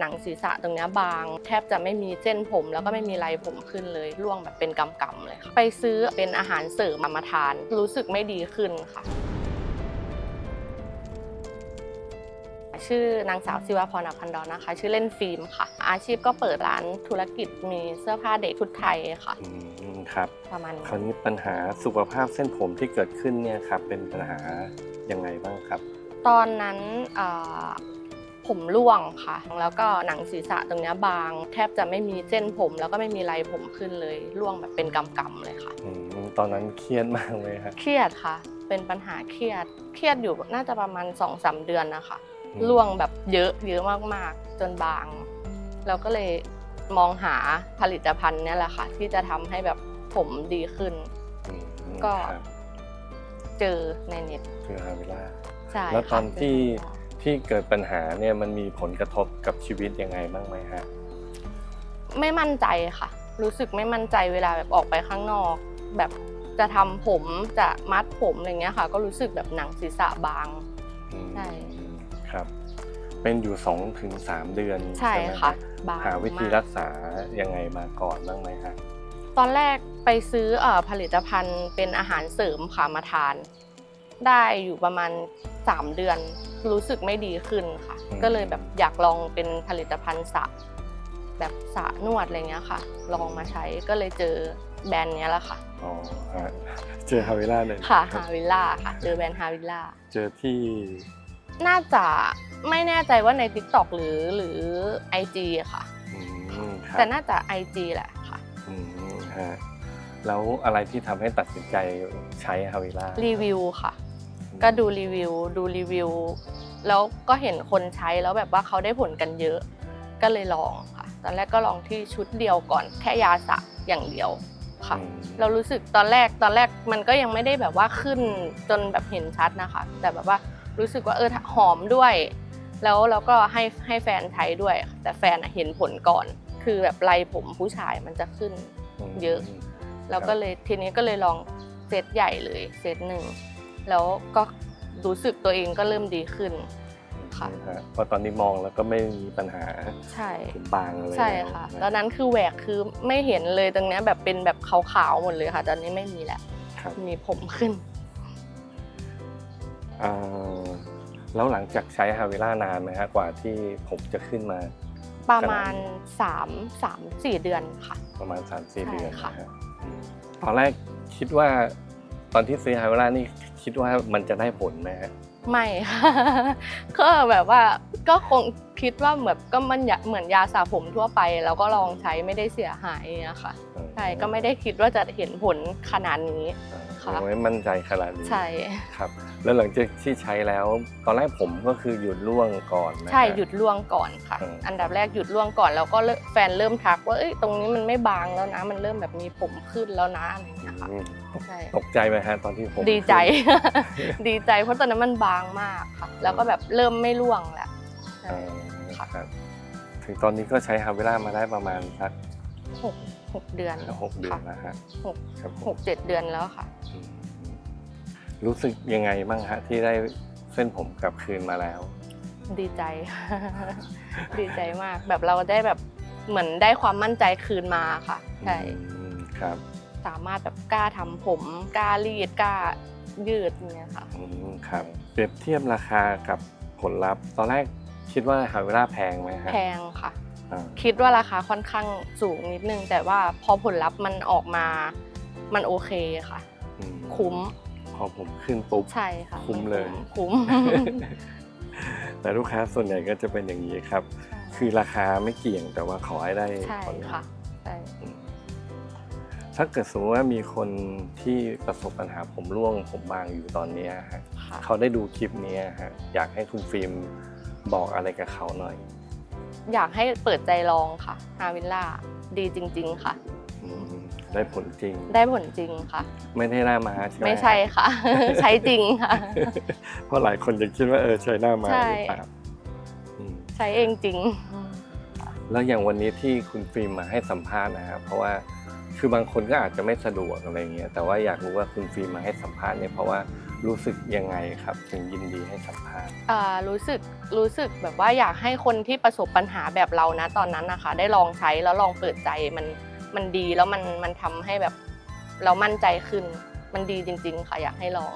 หนังศีรษะตรงเนี้ยบาง แทบจะไม่มีเส้นผม แล้วก็ไม่มีไรผมขึ้นเลยร่วงแบบเป็นกำๆเลยค่ะไปซื้อเป็นอาหารเสริมมามาทาน รู้สึกไม่ดีขึ้นค่ะ ชื่อนางสาวศิวาพรอภันดรนะคะ ชื่อเล่นฟิล์มค่ะ อาชีพก็เปิดร้านธุรกิจมีเสื้อผ้าเด็กชุดไทยค่ะอืมครับประมาณคราวนี้นี้ปัญหาสุขภาพเส้นผมที่เกิดขึ้นเนี่ยครับเป็นปัญหายังไงบ้างครับ ตอนนั้นเอ่อ ผมร่วงค่ะ แล้วก็หนังศีรษะตรงเนี้ยบาง แทบจะไม่มีเส้นผม แล้วก็ไม่มีไรผมขึ้นเลยร่วงแบบเป็นกำๆเลยค่ะ อืมตอนนั้นเครียดมากเลยครับ เครียดค่ะ เป็นปัญหาเครียด เครียดอยู่น่าจะประมาณ2อสเดือนนะคะ อืม ร่วงแบบเยอะเยอะมากๆ จนบาง เราก็เลยมองหาผลิตภัณฑ์เนี่ยแหละค่ะ ที่จะทำให้แบบผมดีขึ้น อืมก็ ครับเจอในเน็ตคือฮาวิล่า ใช่แล้วตอนค่ะที่เจอ ที่เกิดปัญหาเนี่ยมันมีผลกระทบกับชีวิตยังไงบ้างไหมฮะไม่มั่นใจค่ะ รู้สึกไม่มั่นใจเวลาแบบออกไปข้างนอก แบบจะทำผมจะมัดผมอะไรเงี้ยค่ะ ก็รู้สึกแบบหนังศีรษะบางอืมใช่ครับ เป็นอยู่2อถึงสเดือนใช่ไหมค่ะฮบางหาวิธีมกรักษายังไงมาก่อนบ้างไหมฮะตอนแรกไปซื้อเอ่อผลิตภัณฑ์เป็นอาหารเสริมค่ะมาทาน ได้อยู่ประมาณ 3 เดือน รู้สึกไม่ดีขึ้นค่ะ อืม ก็เลยแบบอยากลองเป็นผลิตภัณฑ์สระแบบสระนวดอะไรเงี้ยค่ะ ลองมาใช้ก็เลยเจอแบรนด์เนี้ยแหละค่ะ อ๋อฮะเจอฮาวิล่าเลยค่ะฮาวิลล่าค่ะ เจอแบรนด์ฮาวิลล่า เจอที่ น่าจะไม่แน่ใจว่าใน TikTok หรือหรือ IG อะค่ะ อืมครับแต่น่าจะ IG แหละค่ะ อืมฮะแล้วอะไรที่ทำให้ตัดสินใจใช้ฮาวิล่ารีวิวค่ะ ก็ดูรีวิวดูรีวิว แล้วก็เห็นคนใช้แล้วแบบว่าเขาได้ผลกันเยอะ ก็เลยลองค่ะ ตอนแรกก็ลองที่ชุดเดียวก่อน แค่ยาสระอย่างเดียวค่ะอืมเรารู้สึกตอนแรกตอนแรกมันก็ยังไม่ได้แบบว่าขึ้นจนแบบเห็นชัดนะคะ แต่แบบว่ารู้สึกว่าเออหอมด้วย แล้วเราก็ให้ให้แฟนใช้ด้วย แต่แฟนอะเห็นผลก่อน คือแบบไรผมผู้ชายมันจะขึ้นมเยอะ แล้วก็เลยทีนี้ก็เลยลองเซตใหญ่เลยเซตหนึ่ง แล้วก็รู้สึกตัวเองก็เริ่มดีขึ้นค่ะฮะเพราะตอนนี้มองแล้วก็ไม่มีปัญหาใช่ผมบางเลยใช่ค่ะตอนนั้นคือแหวกคือไม่เห็นเลยตรงเนี้ยแบบเป็นแบบขาวๆหมดเลยค่ะ ตอนนี้ไม่มีแล้วครับมีผมขึ้น อ่าแล้วหลังจากใช้ฮาวิล่านานไหมฮะกว่าที่ผมจะขึ้นมา ประมาณ 3 3 4 เดือนค่ะ ประมาณ3-4ใช่เดือนค่ะ นะฮะอืมตอนแรกคิดว่าตอนที่ซื้อฮาวิล่านี่ คิดว่ามันจะได้ผลไหมฮะ ไม่ค่ะ ก็แบบว่าก็คง คิดว่าเหมือนก็มันอยากเหมือนยาสระผมทั่วไป แล้วก็ลองใช้ไม่ได้เสียหายอย่างเงี้ยค่ะใช่ก็ไม่ได้คิดว่าจะเห็นผลขนาดนี้ค่ะยังไม่มั่นใจขนาดนี้ใช่ครับ แล้วหลังจากที่ใช้แล้ว ตอนแรกผมก็คือหยุดร่วงก่อนนะฮะใช่หยุดร่วงก่อนค่ะเอออัอันดับแรกหยุดร่วงก่อนแล้วก็เริ่มแฟนเริ่มทักว่าเอ้ยตรงนี้มันไม่บางแล้วนะ มันเริ่มแบบมีผมขึ้นแล้วนะอะไรอย่างเงี้ยค่ะอืมใช่ตกใจไหมฮะตอนที่ผมดีใจขึ้นดีใจเพราะตอนนั้นมันบางมากค่ะ แล้วก็แบบเริ่มไม่ร่วงแล้วใช่อ่าค่ะครับถึงตอนนี้ก็ใช้ฮาวิล่ามาได้ประมาณสักหกหกเดือนหกเดือนค่ะแล้วฮะหกครับผมหกเจ็ดเดือนแล้วค่ะอืมรู้สึกยังไงบ้างฮะที่ได้เส้นผมกลับคืนมาแล้ว ดีใจ ดีใจมาก แบบเราได้แบบเหมือนได้ความมั่นใจคืนมาค่ะใช่อืมครับ สามารถแบบกล้าทำผมกล้ารีดกล้ายืดอย่างเงี้ยค่ะอืมครับ เปรียบเทียบราคากับผลลัพธ์ ตอนแรก คิดว่าฮาวิล่าแพงไหมฮะแพงค่ะ อ่าคิดว่าราคาค่อนข้างสูงนิดนึง แต่ว่าพอผลลัพธ์มันออกมา มันโอเคค่ะ อืมคุ้มพอผมขึ้นปุ๊บ ใช่ค่ะคุ้มเลย คุ้มแต่ลูกค้าส่วนใหญ่ก็จะเป็นอย่างนี้ครับ คือราคาไม่เกี่ยงแต่ว่าขอให้ได้ใช่ผลลัพธ์ค่ะใช่ถ้าเกิดสมมติว่ามีคนที่ประสบปัญหาผมร่วงผมบางอยู่ตอนเนี้ยฮะค่ะ เขาได้ดูคลิปนี้ฮะอยากให้คุณฟิล์ม บอกอะไรกับเขาหน่อย อยากให้เปิดใจลองค่ะฮาวิลล่าดีจริง ๆ ค่ะ อืมได้ผลจริง ได้ผลจริงค่ะ ไม่ได้หน้ามาใช่ไหมไม่ใช่ค่ะ ใช้จริงค่ะ เพราะหลายคนจะคิดว่าเออใช้หน้ามาใช่หรือเปล่าอืม ใช้เองจริง แล้วอย่างวันนี้ที่คุณฟิล์มมาให้สัมภาษณ์นะครับเพราะว่า คือบางคนก็อาจจะไม่สะดวกอะไรเงี้ยแต่ว่าอยากรู้ว่าคุณฟิล์มมาให้สัมภาษณ์เนี่ยเพราะว่ารู้สึกยังไงครับ ถึงยินดีให้สัมภาษณ์อ่ารู้สึกรู้สึกแบบว่าอยากให้คนที่ประสบปัญหาแบบเรานะตอนนั้นนะคะ ได้ลองใช้แล้วลองเปิดใจมันมันดีแล้วมันมันทำให้แบบเรามั่นใจขึ้น มันดีจริง ๆ ค่ะอยากให้ลอง